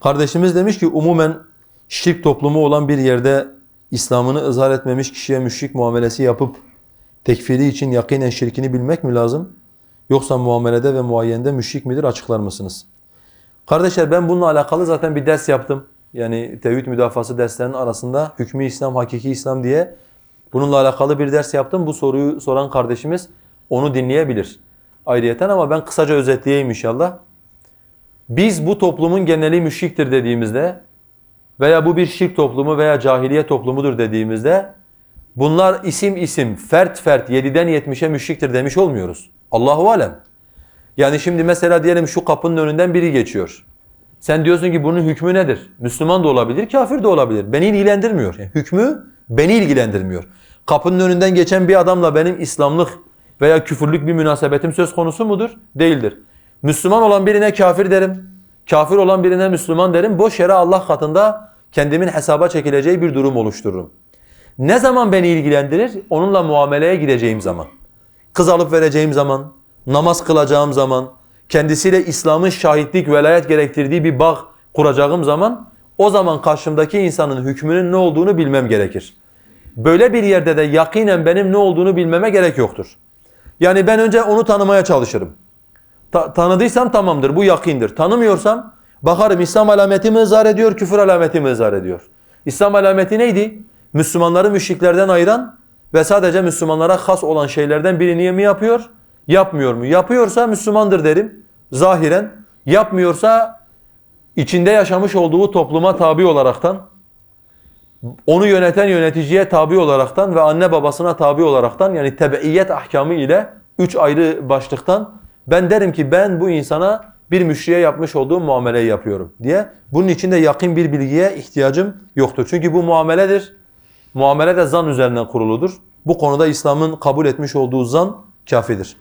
Kardeşimiz demiş ki umumen şirk toplumu olan bir yerde İslam'ını ızhar etmemiş kişiye müşrik muamelesi yapıp tekfiri için yakinen şirkini bilmek mi lazım? Yoksa muamelede ve muayyende müşrik midir açıklar mısınız? Kardeşler ben bununla alakalı zaten bir ders yaptım. Yani tevhid müdafası derslerinin arasında hükmü İslam, hakiki İslam diye bununla alakalı bir ders yaptım. Bu soruyu soran kardeşimiz onu dinleyebilir ayrıyeten ama ben kısaca özetleyeyim inşallah. Biz bu toplumun geneli müşriktir dediğimizde veya bu bir şirk toplumu veya cahiliye toplumudur dediğimizde bunlar isim isim, fert fert 7'den 70'e müşriktir demiş olmuyoruz. Allahu alem. Yani şimdi mesela diyelim şu kapının önünden biri geçiyor. Sen diyorsun ki bunun hükmü nedir? Müslüman da olabilir, kafir de olabilir. Beni ilgilendirmiyor. Yani hükmü beni ilgilendirmiyor. Kapının önünden geçen bir adamla benim İslamlık veya küfürlük bir münasebetim söz konusu mudur? Değildir. Müslüman olan birine kafir derim. Kafir olan birine Müslüman derim. Boş yere Allah katında kendimin hesaba çekileceği bir durum oluştururum. Ne zaman beni ilgilendirir? Onunla muameleye gireceğim zaman. Kız alıp vereceğim zaman, namaz kılacağım zaman, kendisiyle İslam'ın şahitlik, velayet gerektirdiği bir bağ kuracağım zaman o zaman karşımdaki insanın hükmünün ne olduğunu bilmem gerekir. Böyle bir yerde de yakinen benim ne olduğunu bilmeme gerek yoktur. Yani ben önce onu tanımaya çalışırım. Ta- tanıdıysam tamamdır, bu yakindir. Tanımıyorsam bakarım İslam alameti mi ızhar ediyor, küfür alameti mi ızhar ediyor? İslam alameti neydi? Müslümanları müşriklerden ayıran ve sadece Müslümanlara has olan şeylerden birini mi yapıyor? Yapmıyor mu? Yapıyorsa Müslümandır derim zahiren. Yapmıyorsa içinde yaşamış olduğu topluma tabi olaraktan, onu yöneten yöneticiye tabi olaraktan ve anne babasına tabi olaraktan yani tebeiyet ahkamı ile üç ayrı başlıktan ben derim ki ben bu insana bir müşriye yapmış olduğum muameleyi yapıyorum diye. Bunun için de yakın bir bilgiye ihtiyacım yoktur. Çünkü bu muameledir. Muamele de zan üzerinden kuruludur. Bu konuda İslam'ın kabul etmiş olduğu zan kafidir.